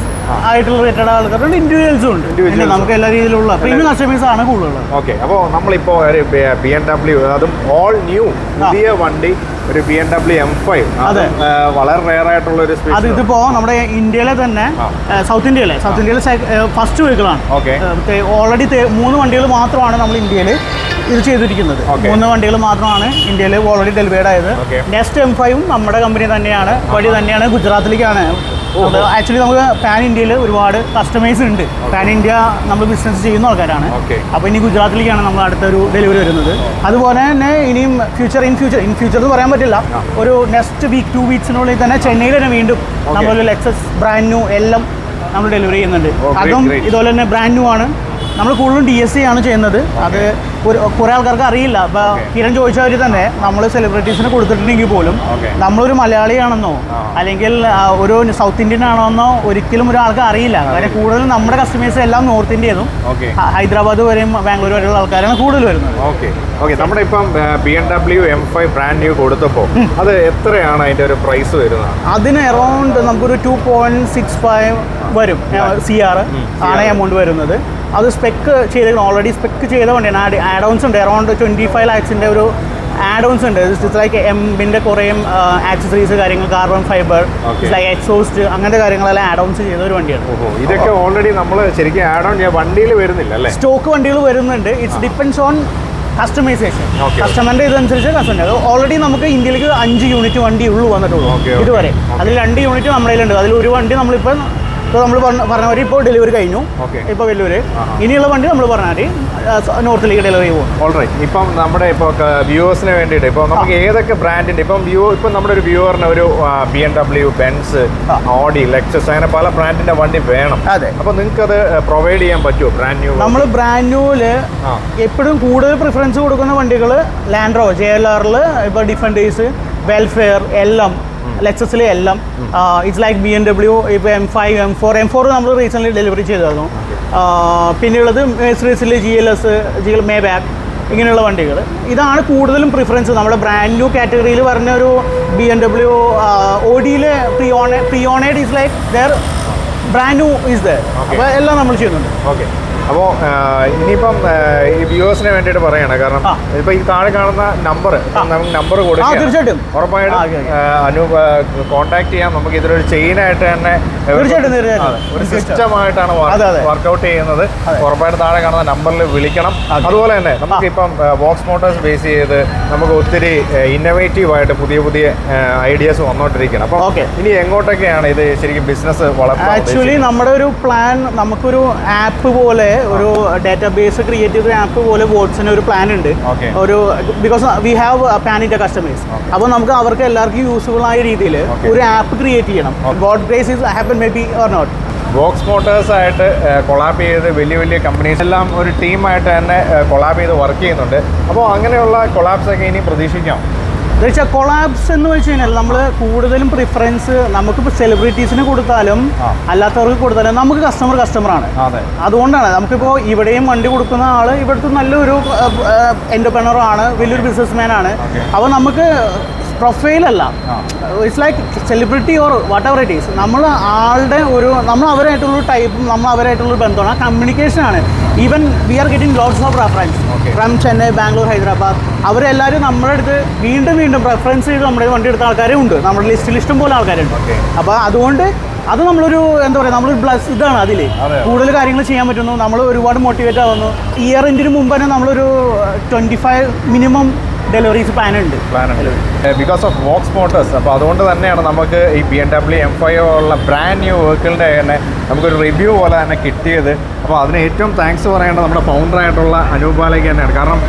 ആയിട്ടുള്ള റിലേറ്റഡ് ആൾക്കാരുണ്ട് ഇൻഡിവിജ്വൽസും ഉണ്ട്. നമുക്ക് എല്ലാ രീതിയിലുള്ള പ്രീമിയം കസ്റ്റമേഴ്സ് ആണ് കൂടുതലുള്ളത്. ഓക്കെ അപ്പോൾ നമ്മളിപ്പോൾ ഒരു ബി എം ഡബ്ല്യു അതും ഓൾ ന്യൂ പുതിയ വണ്ടി ഒരു B M W M five അതെ. വളരെ റെയർ ആയിട്ടുള്ള ഒരു അത് ഇതിപ്പോ നമ്മുടെ ഇന്ത്യയിലെ തന്നെ. സൗത്ത് ഇന്ത്യയിലെ സൗത്ത് ഇന്ത്യയിലെ ഫസ്റ്റ് വെഹിക്കിളാണ് ഓക്കെ. ഓൾറെഡി മൂന്ന് വണ്ടികൾ മാത്രമാണ് നമ്മൾ ഇന്ത്യയിൽ ഇത് ചെയ്തിരിക്കുന്നത്. മൂന്ന് വണ്ടികൾ മാത്രമാണ് ഇന്ത്യയിൽ ഓൾറെഡി ഡെലിവേർഡ് ആയത്. നെക്സ്റ്റ് എം ഫൈവും നമ്മുടെ കമ്പനി തന്നെയാണ്. വഴി തന്നെയാണ് ഗുജറാത്തിലേക്കാണ്. ആക്ച്വലി നമുക്ക് പാൻ ഇന്ത്യയിൽ ഒരുപാട് കസ്റ്റമേഴ്സ് ഉണ്ട്. പാൻ ഇന്ത്യ നമ്മൾ ബിസിനസ് ചെയ്യുന്ന ആൾക്കാരാണ്. അപ്പോൾ ഇനി ഗുജറാത്തിലേക്കാണ് നമ്മൾ അടുത്തൊരു ഡെലിവറി വരുന്നത്. അതുപോലെ തന്നെ ഇനിയും future in future in future എന്ന് പറയാൻ പറ്റില്ല. ഒരു നെക്സ്റ്റ് വീക്ക് ടു വീക്സിനുള്ളിൽ തന്നെ ചെന്നൈയിൽ തന്നെ വീണ്ടും നമ്മൾ ലെക്സസ് ബ്രാൻഡ് ന്യൂ എല്ലാം നമ്മൾ ഡെലിവറി ചെയ്യുന്നുണ്ട്. അതും ഇതുപോലെ തന്നെ ബ്രാൻഡ് ന്യൂ ആണ്. നമ്മൾ കൂടുതലും ഡി എസ് സി ആണ് ചെയ്യുന്നത്. അത് ഒരു കുറേ ആൾക്കാർക്ക് അറിയില്ല. അപ്പോൾ. കിരൺ ചോദിച്ചവർ തന്നെ നമ്മൾ സെലിബ്രിറ്റീസിന് കൊടുത്തിട്ടുണ്ടെങ്കിൽ പോലും. നമ്മളൊരു മലയാളിയാണെന്നോ. അല്ലെങ്കിൽ ഒരു സൗത്ത് ഇന്ത്യൻ ആണെന്നോ ഒരിക്കലും ഒരാൾക്ക് അറിയില്ല. കാര്യം കൂടുതലും നമ്മുടെ കസ്റ്റമേഴ്സ് എല്ലാം നോർത്ത് ഇന്ത്യയിലും ഹൈദരാബാദ് വരെയും ബാംഗ്ലൂർ വരെയുള്ള ആൾക്കാരാണ് കൂടുതൽ വരുന്നത്. ഓക്കെ ഓക്കെ നമ്മുടെ ഇപ്പം B M W M five brand new കൊടുത്തപ്പോൾ അത് എത്രയാണ് അതിന്റെ ഒരു പ്രൈസ് വരുന്നത്? അതിന് അറൗണ്ട് നമുക്കൊരു ടു പോയിന്റ് സിക്സ് ഫൈവ് വരും. സി ആർ ആണ് എമൗണ്ട് വരുന്നത്. അത് സ്പെക്ക് ചെയ്ത ഓൾറെഡി സ്പെക്ക് ചെയ്ത വണ്ടിയാണ്. ആഡ് ആഡ് ഓൺസ് ഉണ്ട്. അറൗണ്ട് ട്വന്റി ഫൈവ് ലാക്സിന്റെ ഒരു ആഡ് ഓൺസ് ഉണ്ട് ഇറ്റ്സ് ലൈക്ക് എംബിന്റെ കുറേയും ആക്സസറീസ് കാര്യങ്ങൾ കാർബൺ ഫൈബർ. ലൈക്ക് എക്സോസ്റ്റ് അങ്ങനത്തെ കാര്യങ്ങളെല്ലാം ആഡ് ഓൺസ് ചെയ്ത ഒരു വണ്ടിയാണ്. ഇതൊക്കെ ഓൾറെഡി നമ്മൾ ശരിക്കും ആഡ് ഓൺ വണ്ടിയിൽ വരുന്നില്ല അല്ലേ? സ്റ്റോക്ക് വണ്ടികൾ വരുന്നുണ്ട്. It's depends on customisation. കസ്റ്റമറിന്റെ ഇതനുസരിച്ച് കസ്റ്റമർ ഓൾറെഡി നമുക്ക് ഇന്ത്യയിലേക്ക് അഞ്ച് യൂണിറ്റ് വണ്ടി ഉള്ളൂ വന്നിട്ടുള്ളൂ. ഇതുവരെ. അതിൽ രണ്ട് യൂണിറ്റ് നമ്മുടെ കയ്യിലുണ്ട്. അതിൽ ഒരു വണ്ടി നമ്മളിപ്പോൾ ഇപ്പോൾ നമ്മൾ പറഞ്ഞ പോലെ ഇപ്പോൾ ഡെലിവറി കഴിഞ്ഞു. ഇപ്പോൾ വെല്ലൂര്. ഇനിയുള്ള വണ്ടി നമ്മൾ പറഞ്ഞാൽ നോർത്തിലേക്ക് ഡെലിവറി പോകും. ഓൾറൈറ്റ് ഇപ്പം നമ്മുടെ ഇപ്പോൾ വ്യൂവേഴ്സിന് വേണ്ടിയിട്ട് ഇപ്പോൾ നമുക്ക് ഏതൊക്കെ ബ്രാൻഡിന്റെ ഇപ്പം വ്യൂ ഇപ്പം നമ്മുടെ ഒരു വ്യൂവറിന് ഒരു B M W Benz. Audi Lexus അങ്ങനെ പല ബ്രാൻഡിന്റെ വണ്ടി വേണം. അതെ. അപ്പോൾ നിങ്ങൾക്ക് അത് പ്രൊവൈഡ് ചെയ്യാൻ പറ്റുമോ ബ്രാൻഡ് ന്യൂ നമ്മൾ ബ്രാൻഡ് ന്യൂൽ എപ്പോഴും കൂടുതൽ പ്രിഫറൻസ് കൊടുക്കുന്ന വണ്ടികൾ ലാൻഡ്രോ ജെ എൽ ആറിൽ ഇപ്പോൾ ഡിഫൻഡേഴ്സ് വെൽഫെയർ എല്ലാം ലെക്സസിൽ എല്ലാം. It's like B M W ഇപ്പോൾ M five M four M four നമ്മൾ റീസെന്റ്ലി ഡെലിവറി ചെയ്തായിരുന്നു പിന്നെയുള്ളത് മെഴ്സറീസിൽ G L S G L Maybach ഇങ്ങനെയുള്ള വണ്ടികൾ ഇതാണ് കൂടുതലും പ്രിഫറൻസ് നമ്മുടെ ബ്രാൻഡ് ന്യൂ കാറ്റഗറിയിൽ പറഞ്ഞ ഒരു B M W ഓഡിയിൽ preowned preowned is like there brand new is there അപ്പോൾ എല്ലാം നമ്മൾ ചെയ്യുന്നുണ്ട്. ഓക്കെ അപ്പോൾ ഇനിയിപ്പം ഈ വ്യൂവേഴ്സിന് വേണ്ടിയിട്ട് പറയണം. കാരണം ഇപ്പൊ ഈ താഴെ കാണുന്ന നമ്പർ നമുക്ക് നമ്പർ കൊടുക്കുക കൊടുക്കാം തീർച്ചയായിട്ടും. ഉറപ്പായിട്ടും അനു കോൺടാക്ട് ചെയ്യാം നമുക്ക് ഇതിലൊരു ചെയിൻ ആയിട്ട് തന്നെ. ഒരു സിസ്റ്റമായിട്ടാണ്. വർക്കൗട്ട് ചെയ്യുന്നത്. ഉറപ്പായിട്ട് താഴെ കാണുന്ന നമ്പറിൽ വിളിക്കണം. അതുപോലെ തന്നെ നമുക്കിപ്പം ബോക്സ് മോട്ടോഴ്സ് ബേസ് ചെയ്ത് നമുക്ക് ഒത്തിരി ഇന്നോവേറ്റീവ് ആയിട്ട് പുതിയ പുതിയ ഐഡിയാസ് വന്നുകൊണ്ടിരിക്കണം അപ്പോൾ. ഇനി എങ്ങോട്ടൊക്കെയാണ് ഇത് ശരിക്കും ബിസിനസ് വളർത്തുന്നത് ആക്ച്വലി നമ്മുടെ ഒരു പ്ലാൻ നമുക്കൊരു ആപ്പ് പോലെ ഒരു ഡാറ്റാബേസ് ക്രിയേറ്റ് ചെയ്ത ആപ്പ് പോലെ വോട്ട്സിന് ഒരു പ്ലാൻ ഉണ്ട്. ഒരു because we have pan India customers അപ്പോൾ നമുക്ക് അവർക്ക് എല്ലാവർക്കും യൂസ്ഫുൾ ആയ രീതിയിൽ ഒരു ആപ്പ് ക്രിയേറ്റ് ചെയ്യണം. God grace is happen maybe or not Box Motors ആയിട്ട് കൊളാബ് ചെയ്ത് വലിയ വലിയ കമ്പനീസ് എല്ലാം ഒരു ടീമായിട്ട് തന്നെ കൊളാബ് ചെയ്ത് വർക്ക് ചെയ്യുന്നുണ്ട്. അപ്പോൾ അങ്ങനെയുള്ള കൊളാപ്സ് ഒക്കെ ഇനി പ്രതീക്ഷിക്കാം. വെച്ചാൽ കൊളാബ്സ് എന്ന് വെച്ച് കഴിഞ്ഞാൽ നമ്മൾ കൂടുതലും പ്രിഫറൻസ് നമുക്കിപ്പോൾ സെലിബ്രിറ്റീസിന് കൊടുത്താലും അല്ലാത്തവർക്ക് കൊടുത്താലും നമുക്ക് കസ്റ്റമർ കസ്റ്റമറാണ് അതെ. അതുകൊണ്ടാണ് നമുക്കിപ്പോൾ ഇവിടെയും വണ്ടി കൊടുക്കുന്ന ആൾ ഇവിടുത്തെ നല്ലൊരു എന്റർപ്രണർ ആണ് വലിയൊരു ബിസിനസ്മാൻ ആണ്. Okay. അപ്പോൾ നമുക്ക് പ്രൊഫൈലല്ല അല്ല. It's like celebrity or whatever it is നമ്മൾ ആളുടെ ഒരു നമ്മൾ അവരായിട്ടുള്ള ടൈപ്പും നമ്മൾ അവരായിട്ടുള്ള ബന്ധമാണ്. ആ കമ്മ്യൂണിക്കേഷൻ ആണ്. Even we are getting lots of reference. From Chennai Bangalore Hyderabad അവരെല്ലാവരും നമ്മുടെ അടുത്ത് വീണ്ടും വീണ്ടും റെഫറൻസ് ചെയ്ത് നമ്മുടെ വണ്ടി എടുത്ത ആൾക്കാരും ഉണ്ട്. നമ്മുടെ ലിസ്റ്റിൽ ഇഷ്ടം പോലെ ആൾക്കാരുണ്ട്. അപ്പോൾ അതുകൊണ്ട് അത് നമ്മളൊരു എന്താ പറയുക നമ്മളൊരു ബ്ലസ് ഇതാണ് അതിൽ അതെ. കൂടുതൽ കാര്യങ്ങൾ ചെയ്യാൻ പറ്റുന്നു. നമ്മൾ ഒരുപാട് മോട്ടിവേറ്റ് ആവുന്നു. ഇയർ എൻഡിന് മുമ്പ് തന്നെ നമ്മളൊരു twenty five minimum deliveries plan ഉണ്ട് plan because of Vox Motors അപ്പോൾ അതുകൊണ്ട് തന്നെയാണ് നമുക്ക് ഈ B M W M five ഉള്ള ബ്രാൻഡ് ന്യൂ വെഹിക്കിളിന്റെ തന്നെ നമുക്കൊരു റിവ്യൂ പോലെ തന്നെ കിട്ടിയത്. അപ്പോൾ അതിന് ഏറ്റവും താങ്ക്സ് പറയേണ്ടത് നമ്മുടെ ഫൗണ്ടറായിട്ടുള്ള അനൂപാലയ്ക്ക് തന്നെയാണ്. കാരണം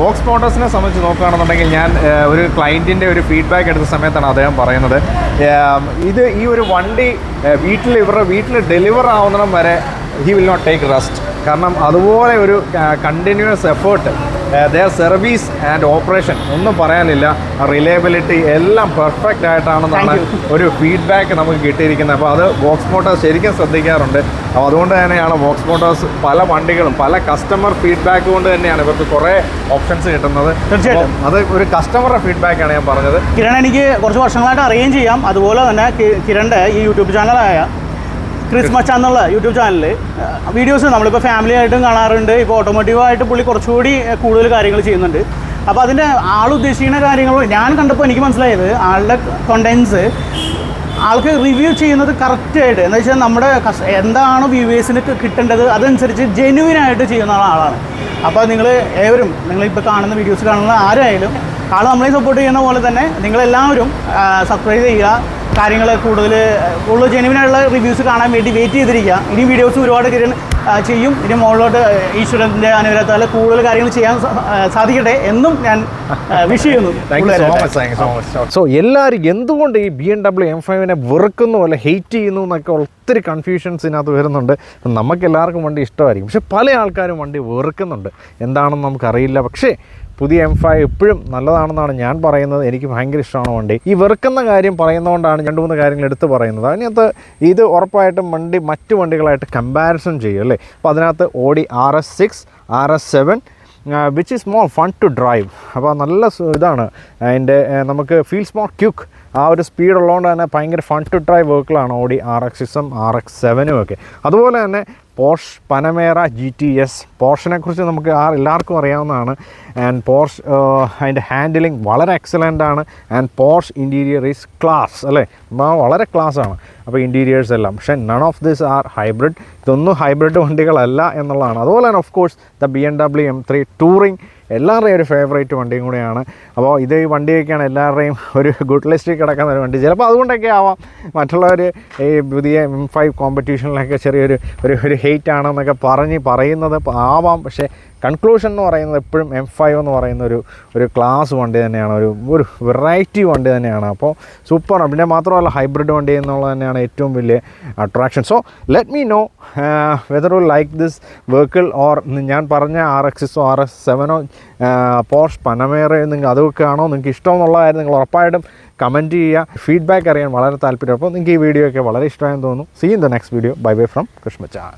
വോക്സ് മോട്ടേഴ്സിനെ സംബന്ധിച്ച് നോക്കുകയാണെന്നുണ്ടെങ്കിൽ ഞാൻ ഒരു ക്ലയന്റിന്റെ ഒരു ഫീഡ്ബാക്ക് എടുത്ത സമയത്താണ് അദ്ദേഹം പറയുന്നത്. ഇത് ഈ ഒരു വണ്ടി വീട്ടിൽ ഇവരുടെ വീട്ടിൽ ഡെലിവർ ആവുന്നിടം വരെ he will not take rest കാരണം അതുപോലെ ഒരു continuous effort there service and operation ഒന്നും പറയാനില്ല. റിലയബിലിറ്റി എല്ലാം പെർഫെക്റ്റ് ആയിട്ടാണെന്നാണ് ഒരു ഫീഡ്ബാക്ക് നമുക്ക് കിട്ടിയിരിക്കുന്നത്. അപ്പോൾ അത് വോക്സ് മോട്ടോഴ്സ് ശരിക്കും ശ്രദ്ധിക്കാറുണ്ട്. അപ്പോൾ അതുകൊണ്ട് തന്നെയാണ് വോക്സ് മോട്ടോഴ്സ് പല വണ്ടികളും പല കസ്റ്റമർ ഫീഡ്ബാക്ക് കൊണ്ട് തന്നെയാണ് ഇവർക്ക് കുറേ ഓപ്ഷൻസ് കിട്ടുന്നത്. തീർച്ചയായിട്ടും. അത് ഒരു കസ്റ്റമറുടെ ഫീഡ്ബാക്കാണ് ഞാൻ പറഞ്ഞത്. കിരൺ എനിക്ക് കുറച്ച് വർഷങ്ങളായിട്ട് അറിയുകയും ചെയ്യാം. അതുപോലെ തന്നെ കിരണിന്റെ ഈ യൂട്യൂബ് ചാനലായ ക്രിസ് മച്ച എന്നുള്ള യൂട്യൂബ് ചാനലിൽ വീഡിയോസ് നമ്മളിപ്പോൾ ഫാമിലി ആയിട്ടും കാണാറുണ്ട്. ഇപ്പോൾ ഓട്ടോമോട്ടീവായിട്ട് പുള്ളി കുറച്ചുകൂടി കൂടുതൽ കാര്യങ്ങൾ ചെയ്യുന്നുണ്ട്. അപ്പോൾ അതിന്റെ ആൾ ഉദ്ദേശിക്കുന്ന കാര്യങ്ങൾ ഞാൻ കണ്ടപ്പോൾ എനിക്ക് മനസ്സിലായത് ആളുടെ കണ്ടൻസ് ആൾക്ക് റിവ്യൂ ചെയ്യുന്നത് കറക്റ്റായിട്ട് എന്ന് വെച്ചാൽ നമ്മുടെ എന്താണ് വ്യൂവേഴ്സിന് കിട്ടേണ്ടത് അതനുസരിച്ച് ജെന്യൂനായിട്ട് ചെയ്യുന്ന ആളാണ്. അപ്പോൾ നിങ്ങൾ ഏവരും നിങ്ങളിപ്പോൾ കാണുന്ന വീഡിയോസ് കാണുന്ന ആരായാലും ആൾ നമ്മളെ സപ്പോർട്ട് ചെയ്യുന്ന പോലെ തന്നെ നിങ്ങളെല്ലാവരും സബ്സ്ക്രൈബ് ചെയ്യുക കാര്യങ്ങൾ കൂടുതൽ കൂടുതൽ ജെനുവിനായുള്ള റിവ്യൂസ് കാണാൻ വേണ്ടി വെയിറ്റ് ചെയ്തിരിക്കുക ഇനി വീഡിയോസ് ഒരുപാട് കിരൺ ചെയ്യും. ഇനി മുകളിലോട്ട് ഈശ്വരന്റെ അനുഗ്രഹത്താൽ കൂടുതൽ കാര്യങ്ങൾ ചെയ്യാൻ സാധിക്കട്ടെ എന്നും ഞാൻ വിഷ് ചെയ്യുന്നു. സോ എല്ലാവരും എന്തുകൊണ്ട് ഈ ബി എം ഡബ്ല്യു എം ഫൈവിനെ വെറുക്കുന്നു അല്ല ഹെയ്റ്റ് ചെയ്യുന്നു എന്നൊക്കെ ഒത്തിരി കൺഫ്യൂഷൻസ് ഇതിനകത്ത് വരുന്നുണ്ട്. നമുക്ക് എല്ലാവർക്കും വണ്ടി ഇഷ്ടമായിരിക്കും. പക്ഷെ പല ആൾക്കാരും വണ്ടി വെറുക്കുന്നുണ്ട്. എന്താണെന്ന് നമുക്കറിയില്ല. പക്ഷേ പുതിയ എം ഫൈവ് എപ്പോഴും നല്ലതാണെന്നാണ് ഞാൻ പറയുന്നത്. എനിക്ക് ഭയങ്കര ഇഷ്ടമാണ് വണ്ടി. ഈ വെറുക്കുന്ന കാര്യം പറയുന്നതുകൊണ്ടാണ് രണ്ട് മൂന്ന് കാര്യങ്ങൾ എടുത്ത് പറയുന്നത്. അതിനകത്ത് ഇത് ഉറപ്പായിട്ടും വണ്ടി മറ്റു വണ്ടികളായിട്ട് കമ്പാരിസൺ ചെയ്യും അല്ലേ? അപ്പോൾ അതിനകത്ത് Audi R S six R S seven which is more fun to drive അപ്പോൾ നല്ല ഇതാണ്. അതിന്റെ നമുക്ക് ഫീൽസ് മോർ ക്യുക്ക് ആ ഒരു സ്പീഡ് ഉള്ളതുകൊണ്ട് തന്നെ ഭയങ്കര ഫൺ ടു ഡ്രൈവ് വെഹിക്കിളാണ് ഓടി ആർ എക്സ് സിക്സും ആർ എക്സ് സെവനും ഒക്കെ. അതുപോലെ തന്നെ Porsche Panamera G T S. പോർഷിനെ കുറിച്ച് നമുക്ക് ആ എല്ലാവർക്കും അറിയാവുന്നതാണ്. ആൻഡ് പോർഷ് അതിന്റെ ഹാൻഡിലിംഗ് വളരെ എക്സലന്റ് ആണ്. And Porsche interior is class അല്ലേ? വളരെ ക്ലാസ് ആണ്. അപ്പോൾ ഇന്റീരിയേഴ്സ് എല്ലാം. പക്ഷേ none of this are hybrid ഇതൊന്നും ഹൈബ്രിഡ് വണ്ടികളല്ല എന്നുള്ളതാണ്. അതുപോലെ തന്നെ of course the B M W M three touring എല്ലാവരുടെയും ഒരു ഫേവറേറ്റ് വണ്ടിയും കൂടിയാണ്. അപ്പോൾ ഇത് ഈ വണ്ടിയൊക്കെയാണ് എല്ലാവരുടെയും ഒരു ഗുഡ് ലിസ്റ്റിൽ കിടക്കുന്ന ഒരു വണ്ടി. ചിലപ്പോൾ അതുകൊണ്ടൊക്കെ ആവാം. മറ്റുള്ളവർ ഈ പുതിയ എം ഫൈവ് കോമ്പറ്റീഷനിലൊക്കെ ചെറിയൊരു ഒരു ഒരു ഹെയ്റ്റ് ആണെന്നൊക്കെ പറഞ്ഞ് പറയുന്നത് ആവാം. പക്ഷേ കൺക്ലൂഷൻ എന്ന് പറയുന്നത് എപ്പോഴും എം ഫൈവ് എന്ന് പറയുന്ന ഒരു ഒരു ക്ലാസ് വണ്ടി തന്നെയാണ്. ഒരു ഒരു വെറൈറ്റി വണ്ടി തന്നെയാണ്. അപ്പോൾ സൂപ്പറാണ് പിന്നെ മാത്രമല്ല ഹൈബ്രിഡ് വണ്ടി എന്നുള്ളത് തന്നെയാണ് ഏറ്റവും വലിയ attraction so let me know whether you like this vehicle or ഞാൻ പറഞ്ഞ ആർ എക്സിസോ ആർ എസ് സെവനോ പോർഷ് പനമേറയോ നിങ്ങൾ അതൊക്കെ ആണോ? നിങ്ങൾക്ക് ഇഷ്ടമെന്നുള്ള കാര്യം നിങ്ങൾ ഉറപ്പായിട്ടും കമന്റ് ചെയ്യുക. ഫീഡ്ബാക്ക് അറിയാൻ വളരെ താല്പര്യം. അപ്പോൾ നിങ്ങൾക്ക് ഈ വീഡിയോ ഒക്കെ വളരെ ഇഷ്ടമായെന്ന് തോന്നുന്നു. See in the next video bye bye from Krishnachan